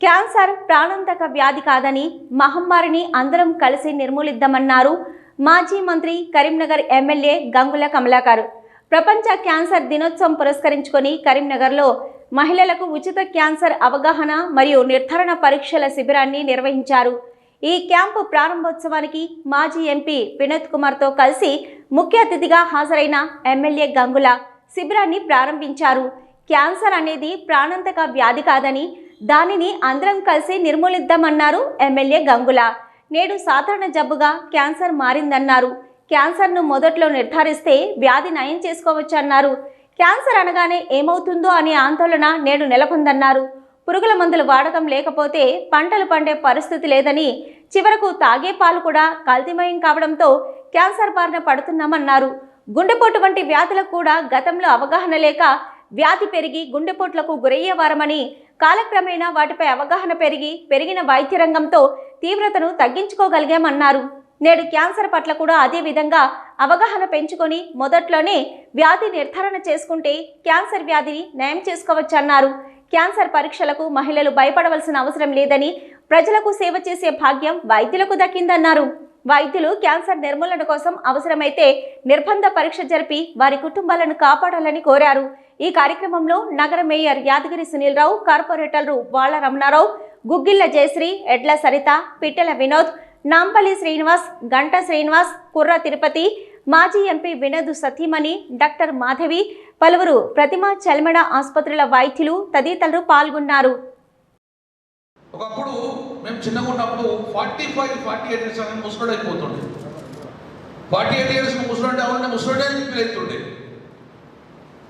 Cancer ప్రాణాంతక వ్యాధి కాదని మహమ్మారిని అందరం కలిసి నిర్మూలిద్దామన్నారు మాజీ మంత్రి కరీంనగర్ ఎమ్మెల్యే గంగుల కమలాకర్. ప్రపంచ క్యాన్సర్ దినోత్సవం పురస్కరించుకొని కరీంనగర్లో మహిళలకు ఉచిత క్యాన్సర్ అవగాహన మరియు నిర్ధారణ పరీక్షల శిబిరాన్ని నిర్వహించారు. ఈ క్యాంపు ప్రారంభోత్సవానికి మాజీ ఎంపీ వినోద్ కుమార్తో కలిసి ముఖ్య అతిథిగా హాజరైన ఎమ్మెల్యే గంగుల శిబిరాన్ని ప్రారంభించారు. క్యాన్సర్ అనేది ప్రాణాంతక వ్యాధి కాదని దానిని అందరం కలిసి నిర్మూలిద్దామన్నారు ఎమ్మెల్యే గంగుల. నేడు సాధారణ జబ్బుగా క్యాన్సర్ మారిందన్నారు. క్యాన్సర్ను మొదట్లో నిర్ధారిస్తే వ్యాధి నయం చేసుకోవచ్చన్నారు. క్యాన్సర్ అనగానే ఏమవుతుందో అనే ఆందోళన నేడు నెలకొందన్నారు. పురుగుల మందులు వాడకం లేకపోతే పంటలు పండే పరిస్థితి లేదని చివరకు తాగే పాలు కూడా కల్తీమయం కావడంతో క్యాన్సర్ బారిన పడుతున్నామన్నారు. గుండెపోటు వంటి వ్యాధులకు కూడా గతంలో అవగాహన లేక వ్యాధి పెరిగి గుండెపోట్లకు గురయ్యేవారమని కాలక్రమేణా వాటిపై అవగాహన పెరిగి పెరిగిన వైద్య రంగంతో తీవ్రతను తగ్గించుకోగలిగామన్నారు. నేడు క్యాన్సర్ పట్ల కూడా అదే విధంగా అవగాహన పెంచుకొని మొదట్లోనే వ్యాధి నిర్ధారణ చేసుకుంటే క్యాన్సర్ వ్యాధిని నయం చేసుకోవచ్చన్నారు. క్యాన్సర్ పరీక్షలకు మహిళలు భయపడవలసిన అవసరం లేదని ప్రజలకు సేవ చేసే భాగ్యం వైద్యులకు దక్కిందన్నారు. వైద్యులు క్యాన్సర్ నిర్మూలన కోసం అవసరమైతే నిర్బంధ పరీక్ష జరిపి వారి కుటుంబాలను కాపాడాలని కోరారు. ఈ కార్యక్రమంలో నగర మేయర్ యాదగిరి సునీల్రావు కార్పొరేటర్లు వాళ్ళ రమణారావు గుగ్గిళ్ళ జయశ్రీ ఎడ్ల సరిత పిట్టెల వినోద్ నాంపల్లి శ్రీనివాస్ గంట శ్రీనివాస్ కుర్ర తిరుపతి మాజీ ఎంపీ వినోద్ సతీమణి డాక్టర్ మాధవి పలువురు ప్రతిమ చల్మడ ఆసుపత్రుల వైద్యులు తదితరులు పాల్గొన్నారు. ఒకప్పుడు మేము చిన్నగా ఉన్నప్పుడు forty five forty eight years అనేది ముసలోడు అయిపోతుండే. ఫార్టీ ఎయిట్ ఇయర్స్ ముసలోడే అవునంటే ముసలోడే ఫీల్ అవుతుండే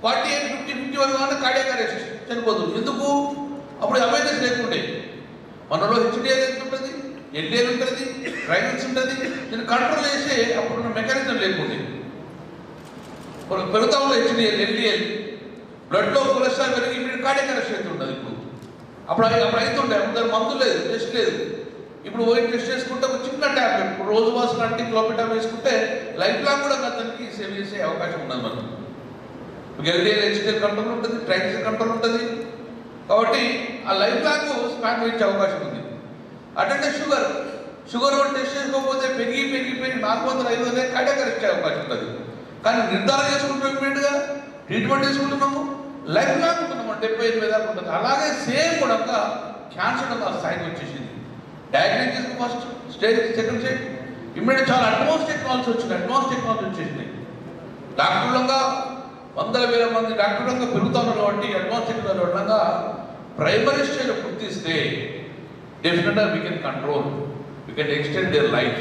ఫార్టీ ఎయిట్ ఫిఫ్టీ ఫిఫ్టీ వరకు కానీ కార్డియాక్ అరెస్ట్ చనిపోతుంది. ఎందుకు? అప్పుడు అవేర్నెస్ లేకుండే మనలో హెచ్డిఎల్ ఎంత ఉంటుంది? ఎల్డిఎల్ ఉంటుంది డ్రైవింగ్స్ ఉంటుంది. నేను కంట్రోల్ చేసే అప్పుడున్న మెకానిజం లేకుండే ఇప్పుడు పెరుగుతా హెచ్డిఎల్ ఎల్డిఎల్ బ్లడ్లో కొలెస్ట్రాల్ పెరిగి ఇప్పుడు కార్డియాక్ అరెస్ట్ అవుతుంటుంది ఇప్పుడు. అప్పుడు అప్పుడు అవుతుండే అప్పుడు మందు లేదు టెస్ట్ లేదు. ఇప్పుడు పోయి టెస్ట్ చేసుకుంటే ఒక చిన్న ట్యాబ్లెట్ ఇప్పుడు రోజు వాసన అంటే కిలోమీటర్ వేసుకుంటే లైఫ్ లాంగ్ కూడా అతనికి సేవ్ చేసే అవకాశం ఉన్నది మనం ఎల్డిఎల్ హెచ్డిఎల్ కంట్రోల్ ఉంటుంది ట్రైగ్లిసరైడ్ కంట్రోల్ ఉంటుంది కాబట్టి ఆ లైఫ్ లాంగ్ స్పాన్ ఇచ్చే అవకాశం ఉంది. అటెండే షుగర్. షుగర్ కూడా టెస్ట్ చేసుకోకపోతే పెరిగి పెరిగి పెరిగి నాలుగు వందల ఐదు వందల కార్డియాక్ ఇచ్చే అవకాశం ఉంటుంది. కానీ నిర్ధారణ చేసుకుంటున్నట్టుగా ట్రీట్మెంట్ చేసుకుంటున్నాము. లైఫ్ లాంగ్ ఉంటున్నాము డెబ్బై ఎనిమిది దాకా ఉంటుంది. అలాగే సేమ్ కూడా క్యాన్సర్ ఆ స్థాయికి వచ్చేసింది. డయాగ్నోస్ చేసిన first stage second stage immediate చాలా అడ్వాన్స్ టెక్నాలజీ వచ్చింది. అడ్వాన్స్ టెక్నాలజీ వచ్చేసింది. డాక్టర్లంగా వందల వేల మంది డాక్టర్లంగా పెరుగుతున్నారు కాబట్టి అడ్వాన్స్ టెక్నాలజీ ప్రైమరీ స్టేజ్ గుర్తిస్తే డెఫినెట్గా we can control we can extend their life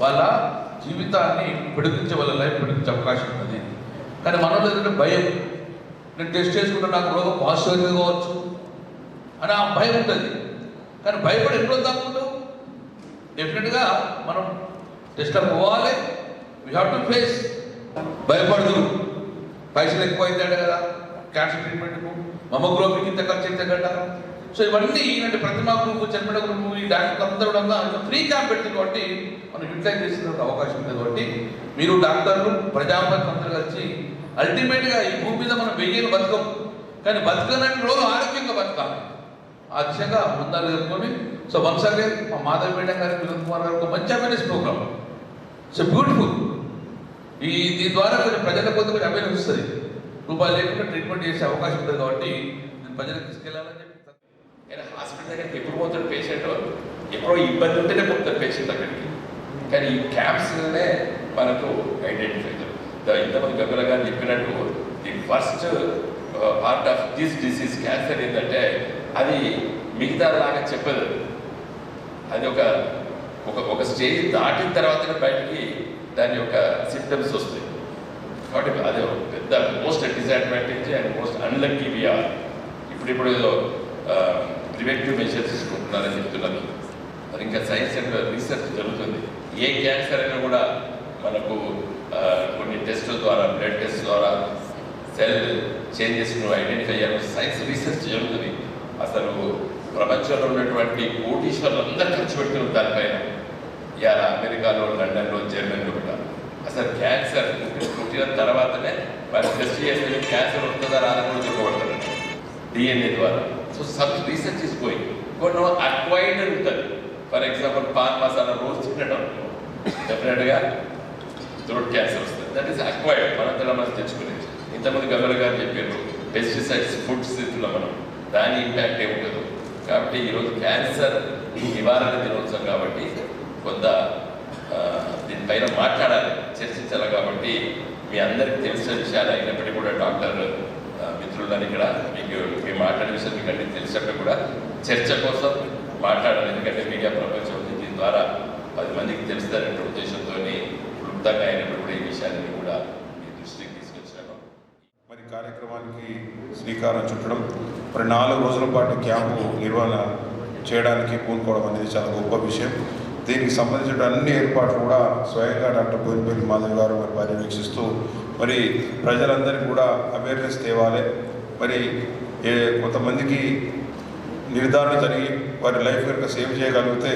వాళ్ళ జీవితాన్ని పిడిపించే వాళ్ళ లైఫ్ పిడిపించే అవకాశం ఉంది కానీ మనలో ఏంటంటే భయం నేను టెస్ట్ చేసుకుంటే నాకు రోగం పాజిటివ్ కావచ్చు. అని ఆ భయం ఉంటుంది. కానీ భయపడి ఎప్పుడు దాక్కుంటావు డెఫినెట్గా మనం టెస్ట్ పోవాలి. వీ హ్యావ్ టు ఫేస్ భయపడదు. పైసలు ఎక్కువ అవుతాడు కదా క్యాన్సర్ ట్రీట్మెంట్కు మమోగ్లోబిన్ ఇంత ఖర్చు అయితే కదా సో ఇవన్నీ ఇలాంటి ప్రతిమా గ్రూప్ చర్మడ గ్రూప్ ఈ డాక్టర్ అందరూ కూడా ఫ్రీ క్యాంప్ పెట్టింది కాబట్టి మనం యూటిలైజ్ చేసిన అవకాశం ఉంది కాబట్టి మీరు డాక్టర్లు ప్రజాపతి అందరూ కలిసి అల్టిమేట్గా ఈ భూమి మీద మనం వెయ్యేళ్ళు బతకం కానీ బతకనని రోజు ఆరోగ్యంగా బతకాలి. ఆ దిశగా ముందాలు జరుపుకొని సో వన్స్ అగైన్ మా మాధవ్ మేడం గారి వినోద్ కుమార్ గారు ఒక మంచి అవేర్నెస్ ప్రోగ్రామ్. సో బ్యూటిఫుల్ ఈ దీని ద్వారా కొంచెం ప్రజల కొంత కొంచెం అవేర్నెస్ వస్తుంది. రూపాయలు లేకుండా ట్రీట్మెంట్ చేసే అవకాశం ఉంటుంది కాబట్టి నేను ప్రజలకు తీసుకెళ్ళాలని చెప్పి కానీ హాస్పిటల్ దగ్గరికి ఎప్పుడు పోతాడు పేషెంట్ ఎప్పుడో ఇబ్బంది ఉంటేనే పోతాడు పేషెంట్ అక్కడికి. కానీ ఈ క్యాంప్స్లోనే మనకు ఐడెంటిఫై ఇంతమంది గంగుల గారు చెప్పినట్టు the first part of this disease cancer ఏంటంటే అది మిగతా లాగా చెప్పదు. అది ఒక ఒక ఒక స్టేజ్ దాటిన తర్వాతనే బయటికి దాని యొక్క సిమ్టమ్స్ వస్తాయి. కాబట్టి అది ఒక పెద్ద most disadvantage and most unlucky we are ఇప్పుడు ఇప్పుడు ఏదో ప్రివెంటివ్ మెజర్స్ తీసుకుంటున్నారని చెప్తున్నారు. అది ఇంకా సైన్స్ అండ్ రీసెర్చ్ జరుగుతుంది. ఏ క్యాన్సర్ అయినా కూడా మనకు కొన్ని టెస్టుల ద్వారా బ్లడ్ టెస్ట్ ద్వారా సెల్ చేంజెస్ ఐడెంటిఫై చేయాలి సైన్స్ రీసెర్చ్ జరుగుతుంది. అసలు ప్రపంచంలో ఉన్నటువంటి కోటీశ్వర్లు అందరూ ఖర్చు పెడుతున్నారు దానిపైన. ఇవాళ అమెరికాలో లండన్లో జర్మనీలో. Sir cancer. పుట్టిన తర్వాతనే వాళ్ళు టెస్ట్ చేసిన క్యాన్సర్ వస్తుందా రాదని కూడా చెప్పబడుతుంది డిఎన్ఏ ద్వారా. So such research is going కొన్ని అక్వైర్డ్ ఉంటుంది. ఫర్ ఎగ్జాంపుల్ పాన్ మసాలా రోజు తినడం. డెఫినెట్గా త్రోట్ క్యాన్సర్ వస్తుంది. దట్ ఈస్ అక్వైర్డ్ మన తెలంగాణ తెచ్చుకునేది. ఇంతమంది గవర్నర్ గారు చెప్పారు పెస్టిసైడ్స్ ఫుడ్ స్థితిలో మనం దాని ఇంపాక్ట్ ఏమి ఉండదు. కాబట్టి ఈరోజు క్యాన్సర్ నివారణ దినోత్సవం కాబట్టి కొంత దీనిపైన మాట్లాడాలి. చర్చించాలి కాబట్టి మీ అందరికీ తెలిసిన విషయాలు అయినప్పటికీ కూడా డాక్టర్ మిత్రులని ఇక్కడ మీకు మీ మాట్లాడే విషయం మీకు అన్ని తెలిసినప్పుడు కూడా చర్చ కోసం మాట్లాడాలి. ఎందుకంటే మీడియా ప్రపంచం ఉంది. దీని ద్వారా పది మందికి తెలుస్తారనే ఉద్దేశంతో క్లుప్తంగా అయినప్పుడు కూడా ఈ విషయాన్ని కూడా మీ దృష్టికి తీసుకొచ్చాను. మరి కార్యక్రమానికి శ్రీకారం చుట్టడం మరి నాలుగు రోజుల పాటు క్యాంపు నిర్వహణ చేయడానికి పూనుకోవడం అనేది చాలా గొప్ప విషయం. దీనికి సంబంధించిన అన్ని ఏర్పాట్లు కూడా స్వయంగా డాక్టర్ బోయినపల్లి మాధవ్ గారు మరి పర్యవేక్షిస్తూ మరి ప్రజలందరికీ కూడా అవేర్నెస్ తేవాలి. మరి ఏ కొంతమందికి నిర్ధారణ జరిగి వారి లైఫ్ కనుక సేవ్ చేయగలిగితే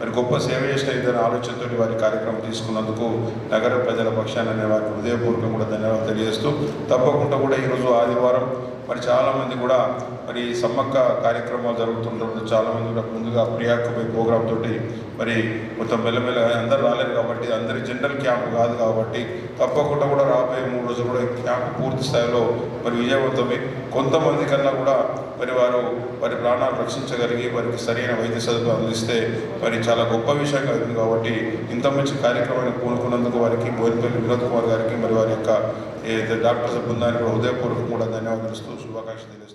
మరి గొప్ప సేవ చేసిన ఇద్దరు ఆలోచనతో వారి కార్యక్రమం తీసుకున్నందుకు నగర ప్రజల పక్షాన నేను వారికి హృదయపూర్వకంగా కూడా ధన్యవాదాలు తెలియజేస్తూ తప్పకుండా కూడా ఈరోజు ఆదివారం మరి చాలామంది కూడా మరి సమ్మక్క కార్యక్రమాలు జరుగుతుండడం చాలామంది కూడా ముందుగా ప్రియాక్కుపోయి ప్రోగ్రామ్ తోటి మరి మొత్తం మెల్లమెల్ల అందరు రాలేరు కాబట్టి అందరి జనరల్ క్యాంపు కాదు కాబట్టి తప్పకుండా కూడా రాబోయే మూడు రోజులు కూడా క్యాంప్ క్యాంపు పూర్తి స్థాయిలో మరి విజయవంతమై కొంతమంది కన్నా కూడా మరి వారు వారి ప్రాణాలు రక్షించగలిగి వారికి సరైన వైద్య సదుపాయం అందిస్తే మరి చాలా గొప్ప విషయంగా ఉంది కాబట్టి ఇంత మంచి కార్యక్రమాన్ని పూనుకున్నందుకు వారికి బోయినపల్లి వినోద్ కుమార్ గారికి మరి వారి యొక్క ఏ డాక్టర్స్ బృందానికి కూడా హృదయపూర్వకంగా కూడా ధన్యవాదాలు ఇస్తూ శుభాకాంక్షలు